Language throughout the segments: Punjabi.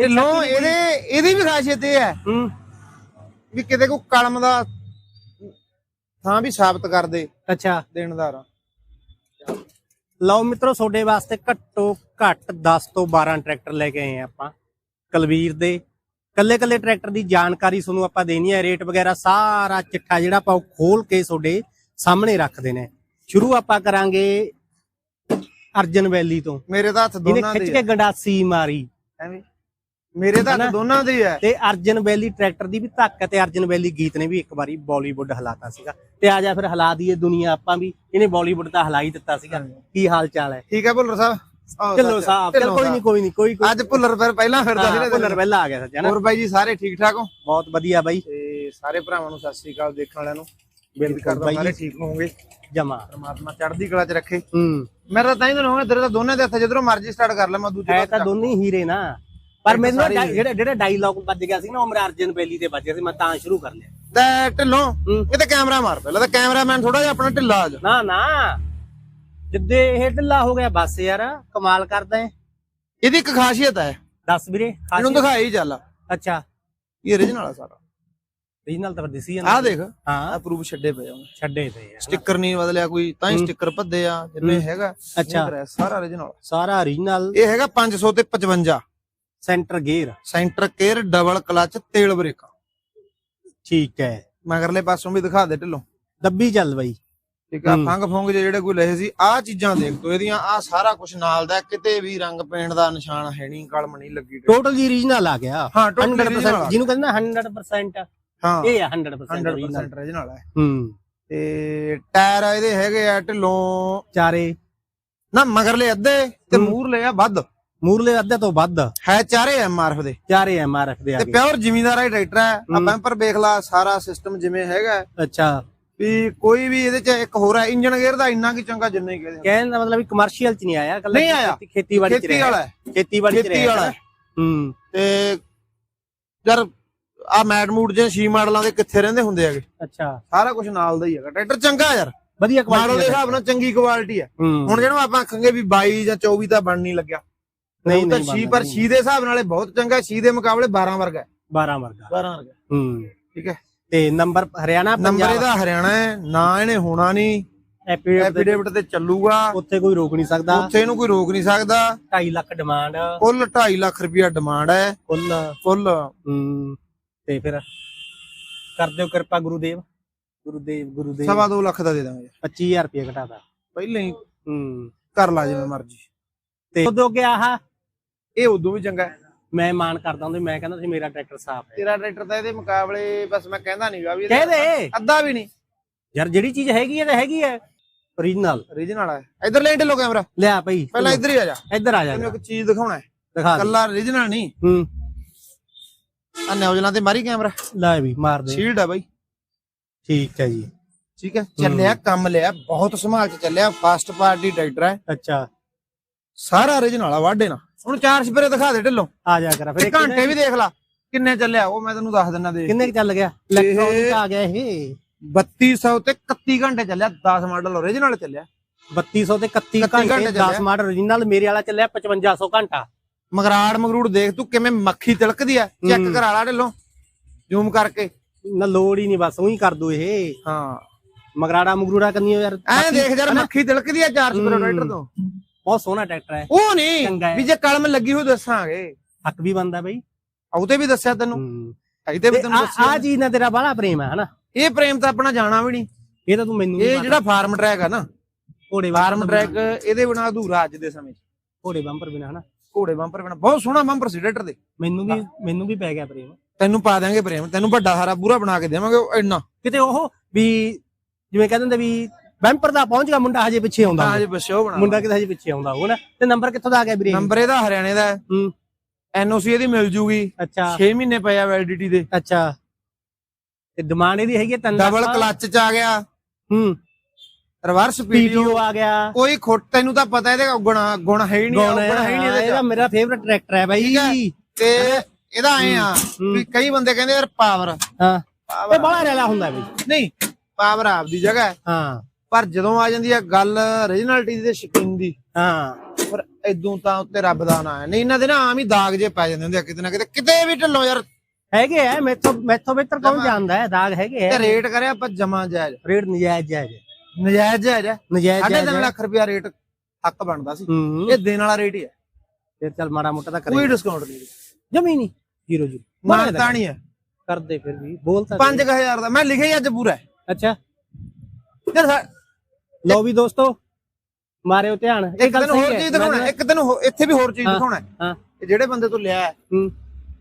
ਢਿੱਲੋਂ ਇਹਦੇ ਇਹਦੀ ਵੀ ਖਾਸੀਅਤ ਇਹ ਹੈ ਹੂੰ। ਵੀ ਕਿਤੇ ਕੋ ਕਲਮ ਦਾ ਥਾਂ ਵੀ ਸਾਬਤ ਕਰ ਦੇ ਅੱਛਾ। ਦੇਣਦਾਰ ਲਓ ਮਿੱਤਰੋ ਤੁਹਾਡੇ ਵਾਸਤੇ ਘੱਟੋ ਘੱਟ 10 ਤੋਂ 12 ਟਰੈਕਟਰ ਲੈ ਕੇ ਆਏ ਆ ਆਪਾਂ ਕਲਵੀਰ ਦੇ। ਕੱਲੇ ਕੱਲੇ ਟਰੈਕਟਰ ਦੀ ਜਾਣਕਾਰੀ ਤੁਹਾਨੂੰ ਆਪਾਂ ਦੇਣੀ ਹੈ ਰੇਟ ਵਗੈਰਾ ਸਾਰਾ ਚਿੱਠਾ ਜਿਹੜਾ ਆਪਾਂ ਉਹ ਖੋਲ ਕੇ ਤੁਹਾਡੇ ਸਾਹਮਣੇ ਰੱਖਦੇ ਨੇ। ਸ਼ੁਰੂ ਆਪਾਂ ਕਰਾਂਗੇ ਅਰਜਨ ਵੈਲੀ ਤੋਂ। ਮੇਰੇ ਤਾਂ ਹੱਥ ਜਿਹਨੇ ਦੋਨਾਂ ਖਿੱਚ ਦੇ ਕੇ ਗੰਡਾਸੀ ਮਾਰੀ। ਐਵੇਂ। ਮੇਰੇ ਤਾਂ ਦੋਨਾਂ ਦੇ ਹੀ ਹੈ। ਤੇ ਅਰਜਨ ਵੈਲੀ ਟਰੈਕਟਰ ਦੀ ਵੀ ਧੱਕ ਹੈ ਤੇ ਅਰਜਨ ਵੈਲੀ ਗੀਤ ਨੇ ਵੀ ਇੱਕ ਵਾਰੀ ਬਾਲੀਵੁੱਡ ਹਲਾਤਾ ਸੀਗਾ। ਤੇ ਆ ਜਾ ਫਿਰ ਹਲਾ ਦਈਏ ਦੁਨੀਆ ਆਪਾਂ ਵੀ ਇਹਨੇ ਬਾਲੀਵੁੱਡ ਤਾਂ ਹਲਾ ਹੀ ਦਿੱਤਾ ਸੀਗਾ। ਕੀ ਹਾਲ ਚਾਲ ਹੈ? ਠੀਕ ਹੈ ਭੁੱਲਰ ਸਾਹਿਬ? ਚਲੋ ਸਾਹਿਬ ਚਲ ਕੋਈ ਨਹੀਂ ਕੋਈ ਨਹੀਂ ਕੋਈ ਕੋਈ ਅੱਜ ਭੁੱਲਰ ਫਿਰ ਪਹਿਲਾਂ ਫਿਰਦਾ ਸੀ ਨਾ ਭੁੱਲਰ ਪਹਿਲਾਂ ਆ ਗਿਆ ਸੱਜਣਾ ਹੋਰ ਬਾਈ ਜੀ ਸਾਰੇ ਠੀਕ ਠਾਕ ਹੋ? ਬਹੁਤ ਵਧੀਆ ਬਾਈ। ਤੇ ਸਾਰੇ ਭਰਾਵਾਂ ਨੂੰ ਸਤਿ ਸ੍ਰੀ ਅਕਾਲ ਦੇਖਣ ਵਾਲਿਆਂ ਨੂੰ। ਬਿਲਕੁਲ ਕਰਦਾ ਸਾਰੇ। ਠੀਕ ਹੋਵੋਗੇ। ਜਮਾ। ਪਰਮਾਤਮਾ ਚੜ੍ਹਦੀ ਕਲਾ 'ਚ ਰੱਖੇ। ਹੂੰ। ਮੇਰਾ ਤਾਂ ਇਹਨੂੰ ਹੋਣਾ ਤੇਰੇ ਤਾਂ ਦੋਨੇ ਦੇ ਹੱਥ ਜਿੱਧਰੋਂ ਮਰਜ਼ੀ ਸਟਾਰਟ ਕਰ ਲੈ ਮੈਂ ਦੂਜੇ ਹੈ ਤਾਂ ਦੋਨੇ ਹੀਰੇ ਨਾ। ਪਰ ਮੈਨੂੰ ਨਾ ਸਾਰੇ ਜਿਹੜਾ ਜਿਹੜਾ ਡਾਇਲੌਗ ਵੱਜ ਗਿਆ ਸੀ ਨਾ ਉਹ ਮੇਰਾ ਅਰਜਨ ਵੈਲੀ ਤੇ ਵੱਜ ਗਿਆ ਸੀ ਮੈਂ ਤਾਂ ਸ਼ੁਰੂ ਕਰ ਲਿਆ। ਤੇ ਢਿੱਲੋਂ। ਇਹ ਤੇ ਕੈਮਰਾ ਮਾਰ ਪਹਿਲਾਂ ਤਾਂ ਕੈਮਰਾਮੈਨ ਥੋੜਾ ਜਿਹਾ ਆਪਣਾ ਢਿੱਲਾ ਆ ਜਾ। ਨਾ ਨਾ। ਜਿੱਦੇ ਇਹ ਢਿੱਲਾ ਹੋ ਗਿਆ ਬਸ ਯਾਰ ਕਮਾਲ ਕਰਦਾ ਹੈ ਇਹਦੀ ਇੱਕ ਖਾਸੀਅਤ ਹੈ। ਦੱਸ ਵੀਰੇ ਇਹਨੂੰ ਦਿਖਾਈ ਚੱਲ। ਅੱਛਾ। ਇਹ origignal ਆ ਸਾਰਾ। ਰੀਜਨਲ ਤਾਂ ਦਿਸੀ ਜਾਂਦਾ ਆਹ ਦੇਖ। ਹਾਂ। ਆ ਪ੍ਰੂਫ ਛੱਡੇ ਪਏ ਉਹਨੇ। ਛੱਡੇ ਤੇ ਯਾਰ ਸਟicker ਨਹੀਂ ਬਦਲਿਆ ਕੋਈ ਤਾਂ ਹੀ। ਸਟicker ਭੱਦੇ ਆ ਜਿੰਨੇ। ਹੈਗਾ। ਅੱਛਾ। ਕਰਿਆ, ਸਾਰਾ origignal ਸਾਰਾ ਰੀਜਨਲ ਇਹ ਹੈਗਾ 500 ਤੇ 55 centre gear. Centre care double clutch ਤੇਲ ਬ੍ਰੇਕਾਂ। ਠੀਕ ਹੈ। ਮਗਰਲੇ ਪਾਸੋਂ ਵੀ ਦਿਖਾ ਦੇ ਢਿੱਲੋਂ। ਦੱਬੀ ਚੱਲ ਬਾਈ। ਠੀਕ ਆ। ਫੰਗ ਫੁੰਗ ਜਿਹੇ ਜਿਹੜੇ ਕੋਈ ਲਏ ਸੀ ਆਹ ਚੀਜ਼ਾਂ ਦੇਖ ਤੋ ਇਹਦੀਆਂ ਆਹ ਸਾਰਾ ਕੁਝ ਨਾਲ ਦਾ ਕਿਤੇ ਵੀ ਰੰਗ ਪੇਂਟ ਦਾ ਨਿਸ਼ਾਨ ਹੈ ਨਹੀਂ ਕਲਮ ਨਹੀਂ ਲੱਗੀ ਟੋਟਲ ਜੀ ਰੀਜਨਲ ਆ ਗਿਆ। ਹਾਂ ਟੋਟਲ 100% ਜਿਹਨੂੰ ਕਹਿੰਦੇ ਨਾ 100% ਹਾਂ। ਇਹ ਆ 100% original 100% original ਹੈ ਹੂੰ। ਤੇ ਟਾਇਰ ਇਹਦੇ ਹੈਗੇ ਆ ਢਿੱਲੋਂ। ਚਾਰੇ। ਨਾ ਮਗਰਲੇ ਅੱਧੇ ਤੇ। ਮੂਰਲੇ ਆ ਵੱਧ। ਮੂਰਲੇ ਅੱਧੇ ਤੋਂ ਵੱਧ। ਹੈ ਚਾਰੇ ਐਮਆਰਐਫ ਦੇ। ਚਾਰੇ ਐਮਆਰਐਫ ਦੇ ਆ ਤੇ ਗਏ। ਪਿਓਰ ਜ਼ਿਮੀਂਦਾਰ ਹੀ ਟਰੈਕਟਰ ਹੈ। ਆ। ਬੰਪਰ ਵੇਖ ਲਾ ਸਾਰਾ ਸਿਸਟਮ ਜਿਵੇਂ ਹੈਗਾ ਹੈ, ਅੱਛਾ। ਵੀ ਕੋਈ ਵੀ ਇਹਦੇ ਚ ਇੱਕ ਹੋਰ ਹੈ ਇੰਜਨ ਗੇਅਰ ਦਾ ਇੰਨਾ ਕੀ ਚੰਗਾ ਜਿੰਨਾ ਹੀ ਕਹਦੇ ਕਹਿਣ ਦਾ ਮਤਲਬ ਵੀ ਕਮਰਸ਼ੀਅਲ ਚ ਨਹੀਂ ਆਇਆ ਇਕੱਲਾ ਨਹੀਂ ਆਇਆ। ਖੇਤੀ- ਖੇਤੀਬਾੜੀ ਚ ਖੇਤੀ ਰਿਹਾ ਵਾਲਾ ਹੈ ਖੇਤੀਬਾੜੀ ਚ ਖੇਤੀ ਰਿਹਾ ਵਾਲਾ। ਹੈ। ਹੂੰ ਤੇ ਯਾਰ ਆ ਮੈਟ ਮੂਡ ਜੇ 6 ਮਾਡਲਾਂ ਦੇ ਕਿੱਥੇ ਰਹਿੰਦੇ ਹੁੰਦੇ ਹੈਗੇ? ਅੱਛਾ। ਸਾਰਾ ਕੁਝ ਨਾਲ ਦਾ ਹੀ ਹੈਗਾ। ਟਰੈਕਟਰ ਚੰਗਾ ਯਾਰ। ਵਧੀਆ ਮਾਡਲ ਕੁਆਲਿਟੀ ਦੇ ਹਿਸਾਬ ਨਾਲ ਚੰਗੀ ਕੁਆਲਿਟੀ ਹੈ। ਹੂੰ। ਹੁਣ ਜਿਹੜਾ ਆਪਾਂ ਆਖਾਂਗੇ ਵੀ 22 ਜਾਂ 24 ਤਾਂ ਬਣ ਨਹੀਂ ਲੱਗਿਆ। ਨਹੀਂ, ਤਾਂ ਨਹੀਂ 6 ਬਣਦਾ, ਪਰ 6 ਦੇ ਹਿਸਾਬ ਨਾਲੇ ਬਹੁਤ ਚੰਗਾ 6 ਦੇ ਮੁਕਾਬਲੇ 12 ਵਰਗਾ ਹੈ। 12 ਵਰਗਾ 12 ਵਰਗਾ ਹੂੰ। ਠੀਕ ਹੈ। ਤੇ ਨੰਬਰ ਹਰਿਆਣਾ ਨੰਬਰ ਇਹਦਾ ਹਰਿਆਣਾ ਹੈ ਨਾ ਇਹਨੇ ਹੋਣਾ ਨਹੀਂ। ਐਪੀਡੇਵਿਟ ਐਫੀਡੇਵਿਟ ਤੇ ਚੱਲੂਗਾ। ਉੱਥੇ ਕੋਈ ਰੋਕ ਨਹੀਂ ਸਕਦਾ। ਉੱਥੇ ਇਹਨੂੰ ਕੋਈ ਰੋਕ ਨਹੀਂ ਸਕਦਾ। 2.5 ਲੱਖ ਡਿਮਾਂਡ ਕੁੱਲ 2.5 ਲੱਖ ਰੁਪਇਆ ਡਿਮਾਂਡ ਹੈ। ਕੁੱਲ ਫੁੱਲ। ਹੂੰ। ਤੇ ਫਿਰ ਕਰ ਦਿਓ ਕਿਰਪਾ ਗੁਰੂਦੇਵ। ਗੁਰੂਦੇਵ ਗੁਰੂਦੇਵ। ਸਵਾ ਦੋ ਲੱਖ ਦਾ ਦੇ ਦਾਂਗੇ। 25000 ਰੁਪਏ ਘਟਾਦਾ ਪਹਿਲਾਂ ਹੀ ਹੂੰ। ਕਰ ਲਾ ਜਿਵੇਂ ਮਰਜ਼ੀ। ਤੇ ਉਦੋਂ ਗਿਆ ਆਹ? ਇਹ ਉਦੋਂ ਵੀ ਚੰਗਾ ਹੈ। ਮੈਂ ਮਾਨ ਕਰਦਾ ਹੁੰਦਾ ਮੈਂ ਕਹਿੰਦਾ ਸੀ ਮੇਰਾ ਟਰੈਕਟਰ ਸਾਫ਼ ਹੈ। ਤੇਰਾ ਟਰੈਕਟਰ ਤਾਂ ਇਹਦੇ ਮੁਕਾਬਲੇ ਬਸ ਮੈਂ ਕਹਿੰਦਾ ਨਹੀਂਗਾ ਵੀ ਕਹਿ ਇਹਦਾ ਦੇ। ਅੱਧਾ ਵੀ ਨਹੀਂ ਯਾਰ ਜਿਹੜੀ ਚੀਜ਼ ਹੈਗੀ ਹੈ ਤਾਂ ਹੈਗੀ ਹੈ। ਓਰੀਜਨਲ origignal ਹੈ। ਇਧਰ ਲੈ ਢਿੱਲੋ ਕੈਮਰਾ। ਲਿਆ ਭਾਈ। ਪਹਿਲਾਂ ਇੱਧਰ ਹੀ ਆ ਜਾ। ਇੱਧਰ ਆ ਜਾ। ਤੈਨੂੰ ਇੱਕ ਚੀਜ਼ ਦਿਖਾਉਣਾ ਹੈ। ਦਿਖਾ ਦੇ। ਕੱਲਾ origignal ਨਹੀਂ ਹੂੰ। ਆ ਨਿਊਜ਼ਲਾਂ ਤੇ ਮਾਰੀ ਕੈਮਰਾ। ਲੈ ਵੀ ਮਾਰ ਦੇ। ਸ਼ੀਲਡ ਆ ਬਾਈ। ਠੀਕ ਹੈ ਜੀ। ਠੀਕ ਹੈ। ਚੱਲਿਆ ਕੰਮ ਲਿਆ। ਬਹੁਤ ਸੰਭਾਲ ਚ ਚੱਲਿਆ। ਫਸਟ ਪਾਰਟੀ ਟਰੈਕਟਰ ਹੈ। ਅੱਛਾ। ਸਾਰਾ origignal ਆ ਵਾਢੇ ਨਾਲ। ਹੁਣ ਚਾਰ ਸਪਰੇ ਦਿਖਾ ਦੇ ਢਿੱਲੋਂ। ਆ ਜਾ ਕਰ ਫਿਰ ਘੰਟੇ ਵੀ ਦੇਖ ਲਾ ਕਿੰਨੇ ਚੱਲਿਆ ਉਹ ਮੈਂ ਤੈਨੂੰ ਦੱਸ ਦਿੰਦਾ ਦੇ ਕਿੰਨੇ ਕੁ ਚੱਲ ਗਿਆ? ਇਲੈਕਟ੍ਰੋਨਿਕ ਆ ਗਿਆ ਇਹ। 3200 ਤੇ 31 ਘੰਟੇ ਚੱਲਿਆ 10 ਮਾਡਲ origignal ਚੱਲਿਆ। 3200 ਤੇ 31 31 ਘੰਟੇ ਘੰਟੇ 10 ਚੱਲਿਆ। ਮਾਡਲ origignal ਮੇਰੇ ਵਾਲਾ ਚੱਲਿਆ 5500 ਘੰਟਾ। ਮਗਰਾੜ ਮਗਰੂੜ ਦੇਖ ਤੂੰ ਕਿਵੇਂ ਮੱਖੀ ਤਿਲਕਦੀ ਆ ਚੈੱਕ। ਕਰਾ ਲਾ ਢਿੱਲੋਂ ਜ਼ੂਮ ਕਰਕੇ। ਨਾ ਲੋੜ ਹੀ ਨਹੀਂ ਬਸ ਉਹੀ ਕਰ ਦੋ ਇਹ। ਹਾਂ। ਮਗਰਾੜਾ ਮਗਰੂੜਾ ਕੰਨੀ ਯਾਰ। ਐ ਦੇਖ ਯਾਰ? ਮੱਖੀ ਤਿਲਕਦੀ ਆ 400 ਹੂੰ। ਟਰੈਕਟਰ ਤੋਂ। ਬਹੁਤ ਸੋਹਣਾ ਟਰੈਕਟਰ ਹੈ। ਉਹ ਨਹੀਂ ਹੈ। ਵੀ ਜੇ ਕਲਮ ਲੱਗੀ ਹੋਈ ਦੱਸਾਂਗੇ। ਹੱਕ ਵੀ ਬੰਦਾ ਬਈ। ਉਹ ਤੇ ਵੀ ਦੱਸਿਆ ਤੈਨੂੰ। ਇਹਦੇ ਵੀ ਤੈਨੂੰ ਆ ਦੱਸਿਆ। ਚੀਜ਼ ਨਾਲ ਤੇਰਾ ਬਾਹਲਾ ਪ੍ਰੇਮ ਹੈ ਹਨਾ? ਇਹ ਪ੍ਰੇਮ ਤਾਂ ਆਪਣਾ ਜਾਣਾ ਵੀ ਨਹੀਂ। ਇਹ ਤਾਂ ਤੂੰ ਮੈਨੂੰ ਵੀ ਇਹ ਪਤਾ। ਜਿਹੜਾ ਫਾਰਮ ਟਰੈਕ ਆ ਨਾ ਘੋੜੇ ਫਾਰਮ ਟਰੈਕ ਇਹਦੇ ਬਿਨਾ ਅਧੂਰਾ ਅੱਜ ਦੇ ਸਮੇਂ 'ਚ। ਘੋੜੇ ਬੰਪਰ ਬਿਨਾ ਹਨਾ? ਘੋੜੇ ਬੰਪਰ ਬਿਨਾ। ਬਹੁਤ ਸੋਹਣਾ ਬੰਪਰ ਸੀ ਟਰੈਕਟਰ ਦੇ। ਮੈਨੂੰ ਵੀ ਮੈਨੂੰ ਵੀ ਪੈ ਗਿਆ ਪ੍ਰੇਮ। ਤੈਨੂੰ ਪਾ ਦਾਂਗੇ ਪ੍ਰੇਮ। ਤੈਨੂੰ ਵੱਡਾ ਸਾਰਾ ਪੂਰਾ ਬਣਾ ਕੇ ਦੇਵਾਂਗੇ ਉਹ ਇੰਨਾ। ਕਿਤੇ ਉਹ ਵੀ ਜਿਵੇਂ ਕਹਿੰਦੇ ਹੁੰਦੇ ਵੀ ਬੰਪਰ ਦਾ ਪਹੁੰਚ ਗਿਆ ਮੁੰਡਾ ਹਜੇ ਪਿੱਛੇ ਆਉਂਦਾ ਹੋਊ। ਜੇ ਬੱਸਿਓ ਬਣਾ ਮੁੰਡਾ ਕਿਤੇ ਹਜੇ ਪਿੱਛੇ ਆਉਂਦਾ ਨਾ। ਤੇ ਨੰਬਰ ਕਿੱਥੋਂ ਦਾ ਆ ਗਿਆ ਵੀਰੇ? ਨੰਬਰ ਇਹਦਾ ਹਰਿਆਣੇ ਦਾ ਹੂੰ। ਐਨਓਸੀ ਇਹਦੀ ਮਿਲ ਜੂਗੀ। ਅੱਛਾ। 6 ਮਹੀਨੇ ਪਏ ਆ ਵੈਲਿਡਿਟੀ ਦੇ। ਅੱਛਾ। ਤੇ ਡਿਮਾਂਡ ਇਹਦੀ ਹੈਗੀ ਹੈ ਲੱਖ। ਡਬਲ ਕਲੱਚ ਚ ਆ ਗਿਆ। ਹੂੰ। ਰਿਵਰਸ ਪੀਡੀਓ ਆ ਗਿਆ। ਕੋਈ ਖੁੱਟ ਤੈਨੂੰ ਤਾਂ ਪਤਾ ਇਹਦੇ ਗੁਣਾ ਗੁਣ ਹੈ ਹੀ ਨਹੀਂ ਗੌਣ ਹੈ ਹੀ ਨਹੀਂ ਇਹਦੇ ਮੇਰਾ ਫੇਵਰਿਟ ਟਰੈਕਟਰ ਹੈ ਬਾਈ। ਹੈ। ਤੇ ਇਹਦਾ ਐ ਆ ਹੂੰ। ਵੀ ਕਈ ਬੰਦੇ ਕਹਿੰਦੇ ਯਾਰ ਪਾਵਰ ਹਾਂ। ਇਹ ਬੜਾ ਰੈਲਾ ਹੁੰਦਾ ਬਈ। ਨਹੀਂ ਪਾਵਰ ਆਪਦੀ ਜਗ੍ਹਾ ਹੈ। ਹਾਂ। ਪਰ ਜਦੋਂ ਆ ਜਾਂਦੀ ਹੈ ਗੱਲ origignality ਦੀ ਤੇ ਸ਼ਕੀਨ ਦੀ ਹਾਂ। ਪਰ ਇਦੋਂ ਤਾਂ ਉੱਤੇ ਰੱਬ ਦਾ ਨਾਂ ਹੈ। ਨਹੀਂ ਇਹਨਾਂ ਦੇ ਨਾ ਆਮ ਹੀ ਦਾਗ ਜੇ ਪੈ ਜਾਂਦੇ ਹੁੰਦੇ ਆ ਕਿਤੇ ਨਾ ਕਿਤੇ। ਕਿਤੇ ਵੀ ਢਿੱਲੋਂ ਯਾਰ। ਹੈਗੇ ਆ ਮੈਥੋਂ ਮੈਥੋਂ ਬਿਹਤਰ ਕੌਣ। ਜਾਣਦਾ ਹੈ? ਦਾਗ ਹੈਗੇ ਤੇ ਆ ਰੇਟ ਕਰਿਆ ਆਪਾਂ ਜਮਾ ਜਾਇਜ਼। ਰੇਟ ਨਜਾਇਜ਼ ਜਾਇਜ਼ ਨਜਾਇਜ਼ ਜਾਇਜ਼ ਨਜਾਇਜ਼ ਜਾਇਜ਼ ਤਿੰਨ ਹੈ। ਲੱਖ ਰੁਪਿਆ ਰੇਟ ਹੱਕ ਬਣਦਾ ਸੀ। ਇਹ ਦੇਣ ਵਾਲਾ ਰੇਟ ਹੀ ਹੈ। ਫਿਰ ਚੱਲ ਮਾੜਾ ਮੋਟਾ ਤਾਂ ਕੋਈ ਕਰੇ ਡਿਸਕਾਊਂਟ ਨਹੀਂ। ਜਮੀ ਨਹੀਂ। Zero zero. ਮਾਨਤਾ ਨਹੀਂ ਹੈ। ਕਰਦੇ ਫਿਰ ਵੀ। ਬੋਲ ਤਾਂ 5000 ਦਾ। ਮੈਂ ਲਿਖਿਆ ਅੱਜ ਪੂਰਾ। ਅੱਛਾ। ਯਾਰ ਲਓ ਵੀ ਦੋਸਤੋ ਮਾਰਿਓ ਧਿਆਨ ਇਹ ਇੱਕ ਗੱਲ ਦਿਨ ਹੋਰ ਸਹੀ ਚੀਜ਼ ਦਿਖਾਉਣਾ ਹੈ, ਇੱਕ ਦਿਨ ਹੋ- ਇੱਥੇ ਵੀ ਹੋਰ ਚੀਜ਼ ਹਾਂ, ਦਿਖਾਉਣਾ। ਹੈ। ਹਾਂ ਇਹ ਜਿਹੜੇ ਬੰਦੇ ਤੋਂ ਲਿਆ ਹੈ, ਹੂੰ।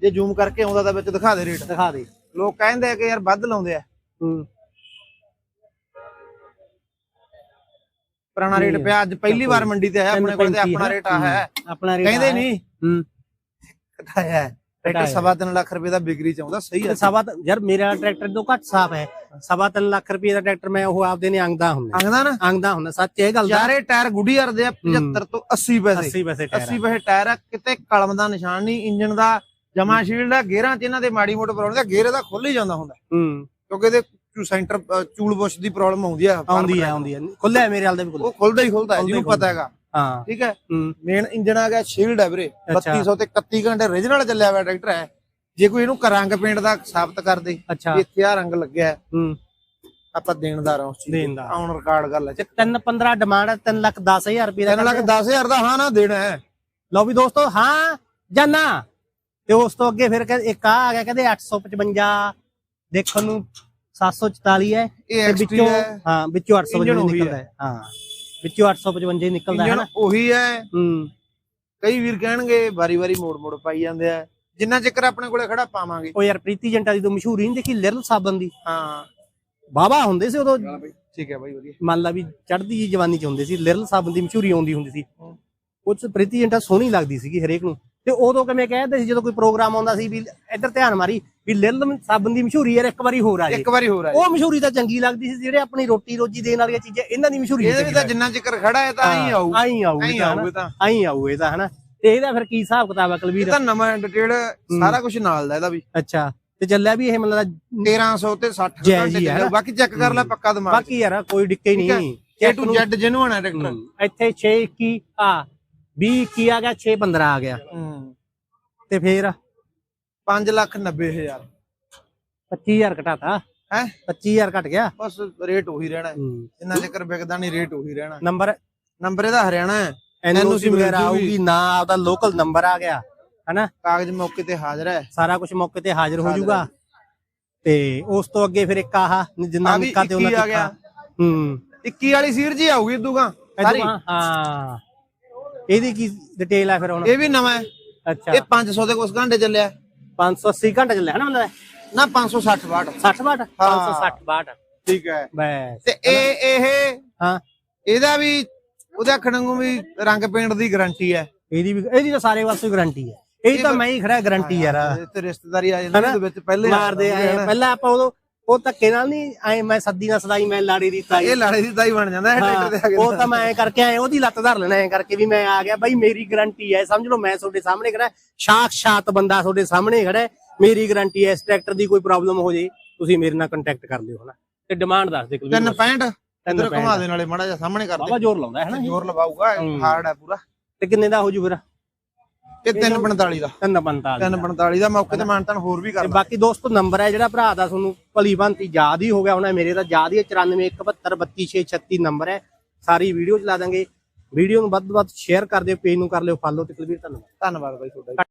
ਜੇ ਜ਼ੂਮ ਕਰਕੇ ਆਉਂਦਾ ਤਾਂ ਵਿੱਚ ਦਿਖਾ ਦੇ ਰੇਟ। ਦਿਖਾ ਦੇ। ਲੋਕ ਕਹਿੰਦੇ ਆ ਕਿ ਯਾਰ ਵੱਧ ਲਾਉਂਦੇ ਆ। ਹੂੰ। ਪੁਰਾਣਾ ਰੇਟ ਪਿਆ ਅੱਜ ਪਹਿਲੀ ਵਾਰ ਮੰਡੀ ਤੇ ਆਇਆ ਆਪਣੇ ਕੋਲ ਤੇ ਆਪਣਾ ਰੇਟ ਆ ਹੈ ਆਪਣਾ ਰੇਟ ਕਹਿੰਦੇ। ਨਹੀਂ। ਹੂੰ। ਘਟਾਇਆ ਹੈ। ਘਟਾਇਆ। ਸਵਾ ਤਿੰਨ ਲੱਖ ਰੁਪਏ ਦਾ ਬਿਕਰੀ ਚ ਆਉਂਦਾ ਸਹੀ ਹੈ ਸਵਾ ਯਾਰ ਮੇਰਾ ਟਰੈਕਟਰ ਤੋਂ ਘੱਟ ਸਾਫ਼ ਹੈ। ਸਵਾ ਤਿੰਨ ਲੱਖ ਰੁਪਏ ਦਾ ਟਰੈਕਟਰ ਮੈਂ ਉਹ ਆਪਦੇ ਨੇ ਅੰਗਦਾ ਹੁੰਦਾ। ਅੰਗਦਾ ਨਾ? ਅੰਗਦਾ ਹੁੰਦਾ ਸੱਚ ਇਹ ਗੱਲ ਦਾ। ਚਾਰੇ ਟਾਇਰ ਗੁੱਡੀਅਰ ਦੇ ਆ 75 ਤੋਂ 80 ਪੈਸੇ। 80 ਪੈਸੇ ਟਾਇਰ 80 ਪੈਸੇ ਟਾਇਰ ਆ ਕਿਤੇ ਕਲਮ ਦਾ ਨਿਸ਼ਾਨ ਨਹੀਂ ਇੰਜਨ ਦਾ ਜਮਾ ਸ਼ੀਲਡ ਆ ਗੇਅਰਾਂ ਚ ਇਹਨਾਂ ਦੇ ਮਾੜੀ ਮੋਟੀ ਪ੍ਰੋਬਲਮ ਦਾ ਗੇਅਰ ਦਾ ਖੁੱਲ ਹੀ ਜਾਂਦਾ ਹੁੰਦਾ। ਹੂੰ। ਕਿਉਂਕਿ ਇਹਦੇ ਸੈਂਟਰ ਚੂਲ ਬੁਸ਼ ਦੀ ਪ੍ਰੋਬਲਮ ਆਉਂਦੀ ਆ ਆਉਂਦੀ ਹੈ ਆਉਂਦੀ ਹੈ ਖੁੱਲਿਆ ਮੇਰੇ ਵਾਲ ਦੇ ਵੀ ਉਹ ਖੁੱਲਦਾ ਹੀ ਖੁੱਲਦਾ ਹੈ, ਖੁੱਲਦਾ ਹੀ ਜਿਹਨੂੰ ਪਤਾ ਹੈਗਾ। ਹਾਂ। ਠੀਕ ਹੈ? ਹੂੰ। ਮੇਨ ਇੰਜਨ ਆ ਗਿਆ ਸ਼ੀਲਡ ਹੈ ਵੀਰੇ। ਅੱਛਾ। 3200 ਤੇ 31 ਘੰਟੇ origignal ਚੱਲਿਆ ਹੋਇਆ ਟਰੈਕਟਰ ਹੈ। ਜੇ ਕੋਈ ਇਹਨੂੰ ਰੰਗ ਪੇਂਟ ਦਾ ਸਾਬਤ ਕਰ ਦੇ ਇੱਥੇ ਆ ਰੰਗ ਲੱਗਿਆ ਹੈ, ਹੂੰ। ਆਪਾਂ ਦੇਣਦਾਰ ਆ ਉਸ ਚੀਜ਼ ਦੇਣਦਾਰ। ਆਨ ਰਿਕਾਰਡ ਗੱਲ ਹੈ। ਤੇ 3 15 ਡਿਮਾਂਡ ਹੈ 3 ਲੱਖ 10000 ਰੁਪਏ ਦਾ 3 ਲੱਖ 10000 ਦਾ ਹਾਂ ਨਾ ਦੇਣਾ ਹੈ। ਲਓ ਵੀ ਦੋਸਤੋ ਹਾਂ ਜਾਂ ਨਾ। ਤੇ ਉਸ ਤੋਂ ਅੱਗੇ ਫਿਰ ਇੱਕ ਆ ਆ ਗਿਆ ਕਹਿੰਦੇ 855 ਦੇਖਣ ਨੂੰ 744 ਹੈ। ਇਹ ਵਿੱਚੋਂ ਹੈ। ਹਾਂ ਵਿੱਚੋਂ 855 ਇੰਜਣ ਉਹੀ ਨਿਕਲਦਾ ਹੈ। ਹਾਂ। ਵਿੱਚੋਂ 855 ਹੀ ਨਿਕਲਦਾ ਹੈ ਨਾ? ਉਹੀ ਹੈ। ਹੂੰ। ਕਈ ਵੀਰ ਕਹਿਣਗੇ ਵਾਰੀ-ਵਾਰੀ ਮੋੜ-ਮੋੜ ਪਾਈ ਜਾਂਦੇ ਆ। ਜਿੰਨਾ ਚਿਕਰ ਆਪਣੇ ਕੋਲੇ ਖੜਾ ਪਾਵਾਂਗੇ। ਉਹ ਯਾਰ ਪ੍ਰੀਤੀ ਜੰਟਾ ਦੀ ਤੋਂ ਮਸ਼ਹੂਰੀ ਨਹੀਂ ਦੇਖੀ ਲਿਰਲ ਸਾਬਨ ਦੀ? ਹਾਂ। ਬਾਬਾ ਹੁੰਦੇ ਸੀ ਉਦੋਂ? ਠੀਕ ਹੈ ਬਾਈ ਵਧੀਆ। ਮੰਨ ਲਾ ਵੀ ਚੜ੍ਹਦੀ ਜੀ ਜਵਾਨੀ ਚ ਹੁੰਦੇ ਸੀ ਲਿਰਲ ਸਾਬਨ ਦੀ ਮਸ਼ਹੂਰੀ ਆਉਂਦੀ ਹੁੰਦੀ ਸੀ। ਉਹ 'ਚ ਪ੍ਰੀਤੀ ਜੰਟਾ ਸੋਹਣੀ ਲੱਗਦੀ ਸੀਗੀ ਹਰੇਕ ਨੂੰ। ਤੇ ਉਦੋਂ ਕਿਵੇਂ ਕਹਿੰਦੇ ਸੀ ਜਦੋਂ ਕੋਈ ਪ੍ਰੋਗਰਾਮ ਆਉਂਦਾ ਸੀ ਵੀ ਇੱਧਰ ਧਿਆਨ ਮਾਰੀ ਵੀ ਲਿਰਲ ਸਾਬਨ ਦੀ ਮਸ਼ਹੂਰੀ ਯਾਰ ਇੱਕ ਵਾਰੀ ਹੋਰ ਆ ਜੇ। ਇੱਕ ਵਾਰੀ ਹੋਰ ਆ ਉਹ ਮਸ਼ਹੂਰੀ ਤਾਂ ਚੰਗੀ ਲੱਗਦੀ ਸੀ ਜਿਹੜੇ ਆਪਣੀ ਰੋਟੀ ਰੋਜੀ ਦੇਣ ਵਾਲੀਆਂ ਚੀਜ਼ਾਂ ਇਹਨਾਂ ਦੀ ਮਸ਼ਹੂਰੀ ਇਹਦੇ ਵੀ ਤਾਂ ਜਿੰਨਾ ਚਿਕਰ ਖੜਾ ਹੈ ਤਾਂ ਐਂ ਆਊ। ਆਈ ਆਊ ਇਹ ਤਾਂ ਆਊ ਇਹ ਹਨਾ। ਤਾਂ ਆਈ ਆਊ ਇਹ ਤਾਂ ਹਨਾ। ਤੇ ਇਹਦਾ ਫਿਰ ਕੀ ਹਿਸਾਬ ਕਿਤਾਬ ਆ ਇਹ ਕੁਲਵੀਰ ਤਾਂ ਨਵਾਂ ਡਿਟੇਲ ਸਾਰਾ ਕੁਝ ਨਾਲ ਦਾ ਇਹਦਾ ਵੀ। ਅੱਛਾ। ਤੇ ਚੱਲਿਆ ਵੀ ਇਹ ਮਤਲਬ 1300 ਤੇ 60 ਜੈ ਘੰਟੇ ਹੈ ਚੱਲਿਆ। ਬਾਕੀ ਚੈੱਕ ਕਰ ਲੈ ਪੱਕਾ ਦਿਮਾਗ ਬਾਕੀ ਯਾਰ ਕੋਈ ਡਿੱਕੇ ਹੈ। ਨਹੀਂ। A to Z ਜਿਹਨੂੰ ਆਣਾ ਟਰੈਕਟਰ। ਹੂੰ। ਇੱਥੇ 6 21 ਆ 20 21 ਆ ਗਿਆ 6 15 ਆ ਗਿਆ। ਹੂੰ। ਤੇ ਫੇਰ 5 ਲੱਖ 90 ਹਜ਼ਾਰ। 25000 ਘਟਾਤਾ? ਹੈ? 25000 ਘਟ ਗਿਆ? ਬਸ ਰੇਟ ਉਹੀ ਰਹਿਣਾ। ਹੈ। ਜਿੰਨਾ ਚਿਕਰ ਵਿਕਦਾ ਨਹੀਂ ਰੇਟ ਉਹੀ ਰਹਿਣਾ। ਨੰਬਰ? ਨੰਬਰ ਇਹਦਾ ਹਰਿਆਣਾ ਹੈ। ਐਨਓਸੀ ਵਗੈਰਾ। ਆਊਗੀ ਨਾ ਆਪਦਾ ਲੋਕਲ ਨੰਬਰ ਆ ਗਿਆ ਹਨਾ? ਕਾਗਜ਼ ਮੌਕੇ ਤੇ ਹਾਜ਼ਰ ਹੈ। ਸਾਰਾ ਕੁਝ ਮੌਕੇ ਤੇ ਹਾਜ਼ਰ ਹੋ ਜਾਊਗਾ। ਤੇ ਉਸ ਤੋਂ ਅੱਗੇ ਫਿਰ ਇੱਕ ਆਹ ਜਿੰਨਾ ਨਿੱਕਾ ਤੇ ਉਹਨਾਂ 21 ਆ ਤਿੱਖਾ। ਗਿਆ। ਹੂੰ। 21 ਵਾਲੀ ਸੀਰ ਜੀ ਆਊਗੀ ਦੂਗਾ ਸਾਰੀ? ਹਾਂ। ਇਹਦੀ ਕੀ ਡਿਟੇਲ ਆ ਫਿਰ ਹੁਣ? ਇਹ ਵੀ ਨਵਾਂ ਹੈ। ਅੱਛਾ। ਇਹ 500 ਦੇ ਕੁਛ ਘੰਟੇ ਚੱਲਿਆ। 580 ਘੰਟੇ ਚੱਲਿਆ ਹਨਾ ਮਤਲਬ ਨਾ? 560 ਵਾਟ। 60 ਵਾਟ? 560 ਵਾਟ। ਠੀਕ ਹੈ। ਬਸ। ਤੇ ਇਹ ਇਹ ਹਾਂ। ਇਹਦਾ ਵੀ ਉਹਦੇ ਨੂੰ ਵੀ ਰੰਗ ਪੇਂਟ ਦੀ ਗਾਰੰਟੀ ਹੈ। ਇਹਦੀ ਵੀ ਇਹਦੀ ਤਾਂ ਸਾਰੇ ਪਾਸੇ ਗਾਰੰਟੀ ਹੈ। ਇਹ ਤਾਂ ਮੈਂ ਹੀ ਖੜਾ ਗਾਰੰਟੀ ਯਾਰ। ਤੇ ਰਿਸ਼ਤੇਦਾਰੀ ਆ ਜਾਂਦੀ ਉਹਦੇ ਵਿੱਚ ਪਹਿਲੇ ਮਾਰਦੇ ਆਏ ਪਹਿਲਾਂ ਆਪਾਂ ਉਦੋਂ ਉਹ ਧੱਕੇ ਨਾਲ ਨਹੀਂ ਐ ਮੈਂ ਸੱਦੀ ਨਾਲ ਸਦਾਈ ਮੈਂ ਲਾੜੀ ਦੀ ਤਾਈ। ਇਹ ਲਾੜੇ ਦੀ ਤਾਈ ਬਣ ਜਾਂਦਾ ਹੈ ਟਰੈਕਟਰ ਆ ਕੇ। ਉਹ ਤਾਂ ਮੈਂ ਐ ਕਰਕੇ ਆਏ ਉਹਦੀ ਲੱਤ ਧਰ ਲੈਣਾ ਐ ਕਰਕੇ ਵੀ ਮੈਂ ਆ ਗਿਆ ਬਾਈ ਮੇਰੀ ਗਾਰੰਟੀ ਹੈ ਸਮਝ ਲਓ ਮੈਂ ਤੁਹਾਡੇ ਸਾਹਮਣੇ ਖੜਾ ਸਾਖਸ਼ਾਤ ਬੰਦਾ ਤੁਹਾਡੇ ਸਾਹਮਣੇ ਖੜਾ ਮੇਰੀ ਗਾਰੰਟੀ ਹੈ ਇਸ ਟਰੈਕਟਰ ਦੀ ਕੋਈ ਪ੍ਰੋਬਲਮ ਹੋ ਜੇ ਤੁਸੀਂ ਮੇਰੇ ਨਾਲ ਕੰਟੈਕਟ ਕਰ ਲਿਓ ਹਨਾ। ਤੇ ਡਿਮਾਂਡ ਦੱਸ ਦੇ ਕੁਲਵੀਰ 365 ਤਿੰਨ ਇਧਰ ਘੁਮਾ ਦੇ ਨਾਲੇ ਮਾੜਾ ਜਿਹਾ ਸਾਹਮਣੇ ਕਰ ਬਾਬਾ ਦੇ ਜ਼ੋਰ ਲਾਉਂਦਾ ਹੈ ਨਾ ਜ਼ੋਰ ਲਵਾਊਗਾ। ਹਾਰਡ ਹੈ ਪੂਰਾ। ਤੇ ਕਿੰਨੇ ਦਾ ਹੋ ਜੂ ਫਿਰ? ਇਹ 345 ਦਾ। 345 345 ਦਾ। ਮੌਕੇ ਤੇ ਮਾਨਤਨ ਹੋਰ ਵੀ ਤੇ ਕਰ ਬਾਕੀ ਦੋਸਤੋ ਨੰਬਰ ਹੈ ਜਿਹੜਾ ਭਰਾ ਦਾ ਤੁਹਾਨੂੰ ਭਲੀ ਭਾਂਤੀ ਯਾਦ ਹੀ ਹੋ ਗਿਆ ਹੋਣਾ ਮੇਰੇ ਤਾਂ ਯਾਦ ਹੀ ਹੈ 9417232636 ਨੰਬਰ ਹੈ। ਸਾਰੀ ਵੀਡੀਓ ਚਲਾ ਦਾਂਗੇ। ਵੀਡੀਓ ਨੂੰ ਵੱਧ ਤੋਂ ਵੱਧ ਸ਼ੇਅਰ ਕਰ ਦਿਓ ਪੇਜ ਨੂੰ ਕਰ ਲਿਓ ਫਾਲੋ ਤੇ ਕੁਲਵੀਰ ਧੰਨਵਾਦ। ਧੰਨਵਾਦ ਬਾਈ ਤੁਹਾਡਾ।